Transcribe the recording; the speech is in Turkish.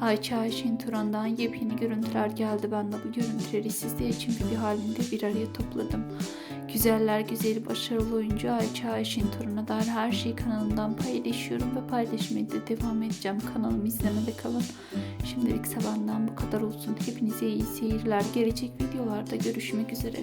Ayça Ayşin Turan'dan yepyeni görüntüler geldi. Ben de bu görüntüleri sizler için video halinde bir araya topladım. Güzeller güzeli başarılı oyuncu Ayça Ayşin Turan'a dair her şeyi kanalımdan paylaşıyorum ve paylaşmaya da devam edeceğim. Kanalımı izlemede kalın. Şimdilik benden bu kadar olsun. Hepinize iyi seyirler. Gelecek videolarda görüşmek üzere.